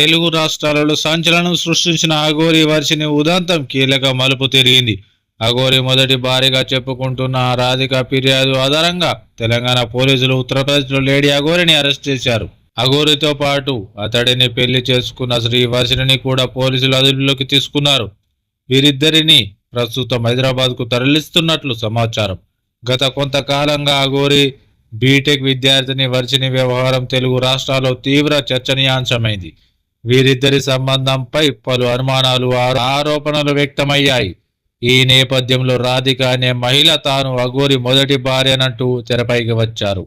తెలుగు రాష్ట్రాలలో సంచలనం సృష్టించిన అఘోరి వర్షిని ఉదంతం కీలక మలుపు తిరిగింది. అఘోరి మొదటి భారీగా చెప్పుకుంటున్న రాధిక ఫిర్యాదు ఆధారంగా తెలంగాణ పోలీసులు ఉత్తరప్రదేశ్లో లేడీ అఘోరిని అరెస్ట్ చేశారు. అఘోరితో పాటు అతడిని పెళ్ళి చేసుకున్న శ్రీ వర్షిని కూడా పోలీసులు అదుపులోకి తీసుకున్నారు. వీరిద్దరిని ప్రస్తుతం హైదరాబాద్కు తరలిస్తున్నట్లు సమాచారం. గత కొంతకాలంగా అఘోరి బీటెక్ విద్యార్థిని వర్షిని వ్యవహారం తెలుగు రాష్ట్రాల్లో తీవ్ర చర్చనీయాంశమైంది. వీరిద్దరి సంబంధంపై పలు అనుమానాలు ఆరోపణలు వ్యక్తమయ్యాయి. ఈ నేపథ్యంలో రాధిక అనే మహిళ తాను అఘోరి మొదటి భార్యనంటూ తెరపైకి వచ్చారు.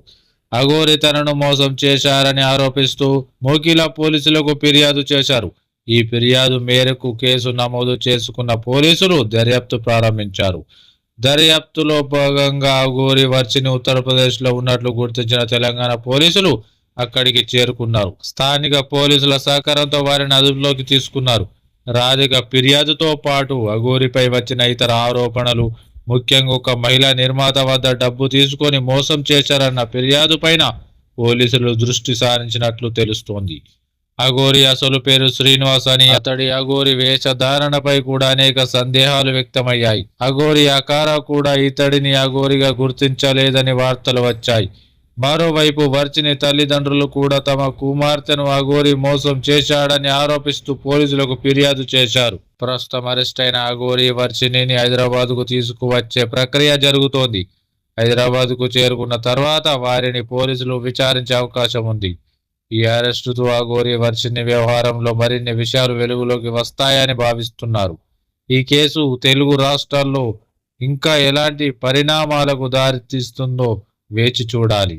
అఘోరి తనను మోసం చేశారని ఆరోపిస్తూ మోకిలా పోలీసులకు ఫిర్యాదు చేశారు. ఈ ఫిర్యాదు మేరకు కేసు నమోదు చేసుకున్న పోలీసులు దర్యాప్తు ప్రారంభించారు. దర్యాప్తులో భాగంగా అఘోరి వర్చిని ఉత్తరప్రదేశ్లో ఉన్నట్లు గుర్తించిన తెలంగాణ పోలీసులు అక్కడికి చేరుకున్నారు. స్థానిక పోలీసుల సహకారంతో వారిని అదుపులోకి తీసుకున్నారు. రాధిక ఫిర్యాదుతో పాటు అఘోరిపై వచ్చిన ఇతర ఆరోపణలు ముఖ్యంగా ఒక మహిళా నిర్మాత వద్ద డబ్బు తీసుకొని మోసం చేశారన్న ఫిర్యాదు పైన పోలీసులు దృష్టి సారించినట్లు తెలుస్తోంది. అఘోరి అసలు పేరు శ్రీనివాస్ అని అతడి అఘోరి వేషధారణపై కూడా అనేక సందేహాలు వ్యక్తమయ్యాయి. అఘోరి అకార కూడా ఇతడిని అఘోరిగా గుర్తించలేదని వార్తలు వచ్చాయి. మరోవైపు వర్చిని తల్లిదండ్రులు కూడా తమ కుమార్తెను అఘోరి మోసం చేశాడని ఆరోపిస్తూ పోలీసులకు ఫిర్యాదు చేశారు. ప్రస్తుతం అరెస్ట్ అయిన అఘోరి వర్చిని హైదరాబాద్కు తీసుకువచ్చే ప్రక్రియ జరుగుతోంది. హైదరాబాద్కు చేరుకున్న తర్వాత వారిని పోలీసులు విచారించే అవకాశం ఉంది. ఈ అరెస్టుతో అఘోరి వర్షిని వ్యవహారంలో మరిన్ని విషయాలు వెలుగులోకి వస్తాయని భావిస్తున్నారు. ఈ కేసు తెలుగు రాష్ట్రాల్లో ఇంకా ఎలాంటి పరిణామాలకు దారితీస్తుందో వేచి చూడాలి.